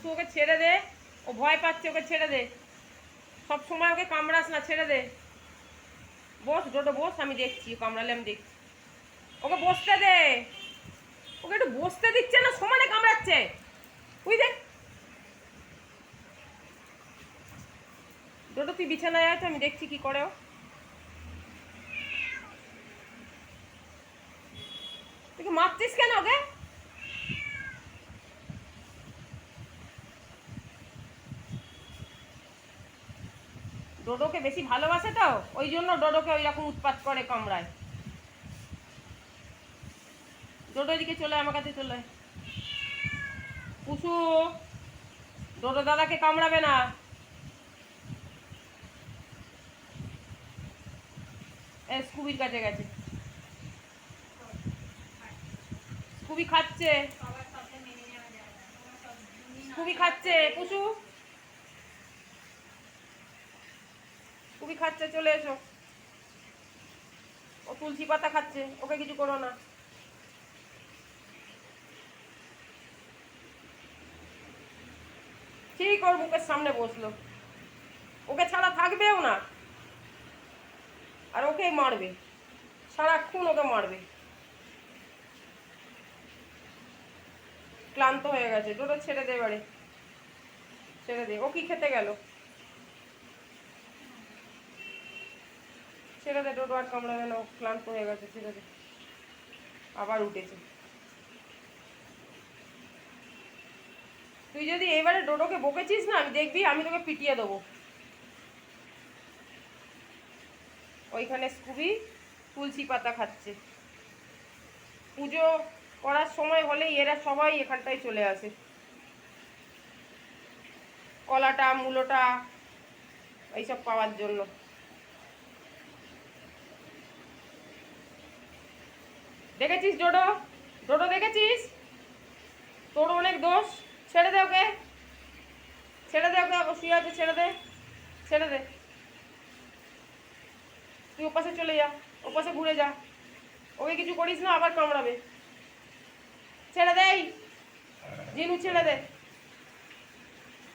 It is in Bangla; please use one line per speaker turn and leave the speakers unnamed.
পুষু ওকে ছেড়ে দে। ও ভয় পাচ্ছে, ওকে ছেড়ে দে। সব সময় ওকে কামড়াস না, ছেড়ে দে। বস ডোডো বস, আমি দেখছি, কামড়ালে আমি দেখছি। ওকে বসতে দে। ওকে একটু বসতে দিচ্ছে না, সমানে কামড়াচ্ছে। তুই দেখ। ডোডো তুই বিছানায় আছে আমি দেখছি কি করে ও। তুই কি মারছিস কেন ওকে? ডোডোকে বেশি ভালোবাসে তো, ওই জন্য ডোডোকে ওই রকম উৎপাত করে কামড়ায়। ডোডো এদিকে চলে, আমার কাছে চলে। পুষু ডোডো দাদাকে কামড়াবে না। স্কুবির কাছে গেছে। স্কুবি খাচ্ছে। স্কুবি খাচ্ছে পুষু স্কুবি খাচ্ছে, চলে এসো। ও তুলসী পাতা খাচ্ছে, ওকে কিছু করো না। ঠিক ওর মুখের সামনে বসল। ওকে ছাড়া থাকবেও না। আর ওকেই মারবে। সারাক্ষণ ওকে মারবে। ক্লান্ত হয়ে গেছে। ডোডো ছেড়ে দে এবারে। ছেড়ে দে। ও কি খেতে গেল? দে ডোডো আর কামড়াবে না ক্লান্ত হয়ে গেছে দে আবার উঠেছে। তুই যদি এবারে ডোডোকে বকেছিস না, আমি দেখবি, আমি তোকে পিটিয়ে দেবো। ওইখানে স্কুবি তুলসী পাতা খাচ্ছে। পুজো করার সময় হলেই এরা সবাই এখানটায় চলে আসে। কলাটা, মূলোটা, এইসব পাওয়ার জন্য। দেখেছিস ডোডো? ডোডো দেখেছিস? তোর অনেক দোষ। ছেড়ে দে ওকে। ছেড়ে দে ওকে শুয়ে আছে, ছেড়ে দে। ছেড়ে দে। তুই ওপাশে চলে যা ওপাশে ঘুরে যা। ওকে কিছু করিস না, আবার কামড়াবে। ছেড়ে দেই জিনু, ছেড়ে দে।